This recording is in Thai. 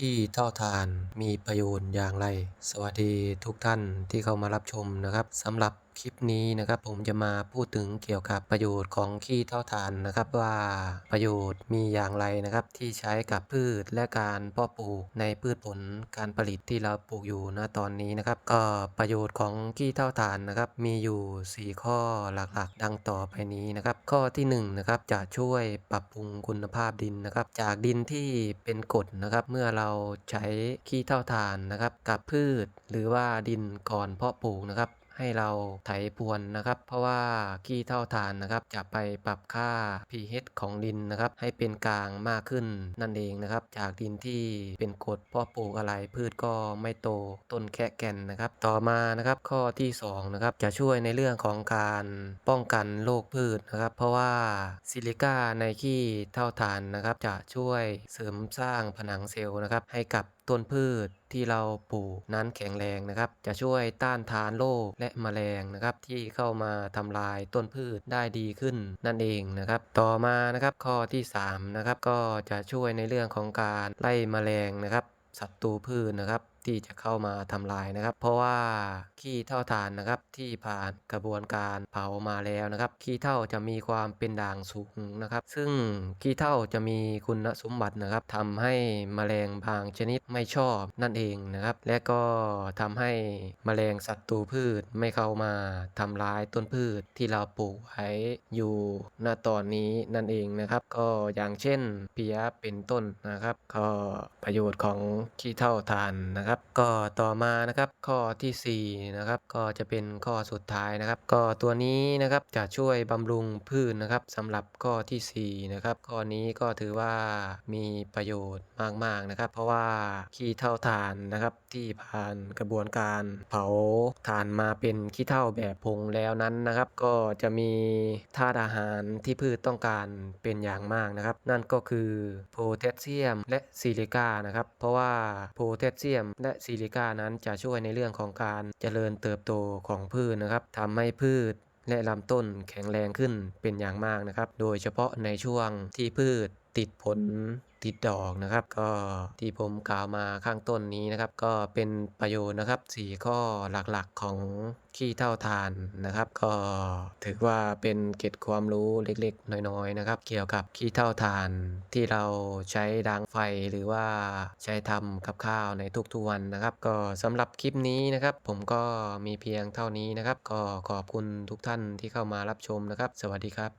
ขี้เถ้าถ่านมีประโยชน์อย่างไร สวัสดีทุกท่านที่เข้ามารับชมนะครับสำหรับคลิปนี้นะครับผมจะมาพูดถึงเกี่ยวกับประโยชน์ของขี้เถ้าถ่านนะครับว่าประโยชน์มีอย่างไรนะครับที่ใช้กับพืชและการเพาะปลูกในพืชผลการผลิตที่เราปลูกอยู่ณตอนนี้นะครับ ก็ประโยชน์ของขี้เถ้าถ่านนะครับมีอยู่ 4 ข้อหลักๆ ดังต่อไปนี้นะครับ ข้อที่1นะครับจะช่วยปรับปรุงคุณภาพดินนะครับ จากดินที่เป็นกรดนะครับ เมื่อเราใช้ขี้เถ้าถ่านนะครับ กับพืชหรือว่าดินก่อนเพาะปลูกนะครับ ให้เราไถพรวนนะครับ เพราะว่าขี้เถ้าถ่านนะครับ จะไปปรับค่า pH ของดินนะครับ ให้เป็นกลางมากขึ้นนั่นเองนะครับ จากดินที่เป็นกรดเพาะปลูกอะไรพืชก็ไม่โตต้นแค่แก่นนะครับ ต่อมานะครับข้อที่2นะครับจะช่วยในเรื่องของการป้องกันโรคพืชนะครับ เพราะว่าซิลิก้าในขี้เถ้าถ่านนะครับ จะช่วยเสริมสร้างผนังเซลล์นะครับ ให้กับ ต้นพืชที่เราปลูกนั้นแข็งแรงนะครับ จะช่วยต้านทานโรคและแมลงนะครับ ที่เข้ามาทำลายต้นพืชได้ดีขึ้นนั่นเองนะครับ ต่อมานะครับข้อที่3นะครับก็จะช่วยในเรื่องของการไล่แมลงนะครับศัตรูพืชนะครับที่จะเข้ามาทำลายนะครับ เพราะว่าขี้เถ้าถ่านนะครับที่ผ่านกระบวนการเผามาแล้วนะครับขี้เถ้าจะมีความเป็นด่างสูงนะครับ ซึ่งขี้เถ้าจะมีคุณสมบัตินะครับทำให้แมลงบางชนิดไม่ชอบนั่นเองนะครับ และก็ทำให้แมลงศัตรูพืชไม่เข้ามาทำลายต้นพืชที่เราปลูกไว้อยู่ณตอนนี้นั่นเองนะครับ ก็อย่างเช่นเพียเป็นต้นนะครับ ก็ประโยชน์ของขี้เถ้าถ่านนะครับครับก็ต่อมานะครับข้อทีสี่4นะครับก็จะเป็นข้อสุดท้ายนะครับ ก็ตัวนี้นะครับจะช่วยบำรุงพืชนะครับสำหรับข้อทีสี่4นะครับข้อนี้ก็ถือว่ามีประโยชน์มากๆนะครับ เพราะว่าขี้เถ้าถ่านนะครับที่ผ่านกระบวนการเผาถ่านมาเป็นขี้เถ้าแบบผงแล้วนั้นนะครับ ก็จะมีธาตุอาหารที่พืชต้องการเป็นอย่างมากนะครับ นั่นก็คือโพแทสเซียมและซิลิก้านะครับ เพราะว่าโพแทสเซียมและซิลิก้านั้นจะช่วยในเรื่องของการเจริญเติบโตของพืชนะครับทำให้พืชและลำต้นแข็งแรงขึ้นเป็นอย่างมากนะครับ โดยเฉพาะในช่วงที่พืช ติดผลติดดอกนะครับ ก็ที่ผมกล่าวมาข้างต้นนี้นะครับ ก็เป็นประโยชน์นะครับ 4 ข้อหลักๆของขี้เถ้าทานนะครับ ก็ถือว่าเป็นเก็ดความรู้เล็กๆ น้อยๆนะครับ เกี่ยวกับขี้เถ้าทานที่เราใช้ดังไฟหรือว่าใช้ทำกับข้าวในทุกๆวันนะครับ ก็สำหรับคลิปนี้นะครับ ผมก็มีเพียงเท่านี้นะครับ ก็ขอบคุณทุกท่านที่เข้ามารับชมนะครับ สวัสดีครับ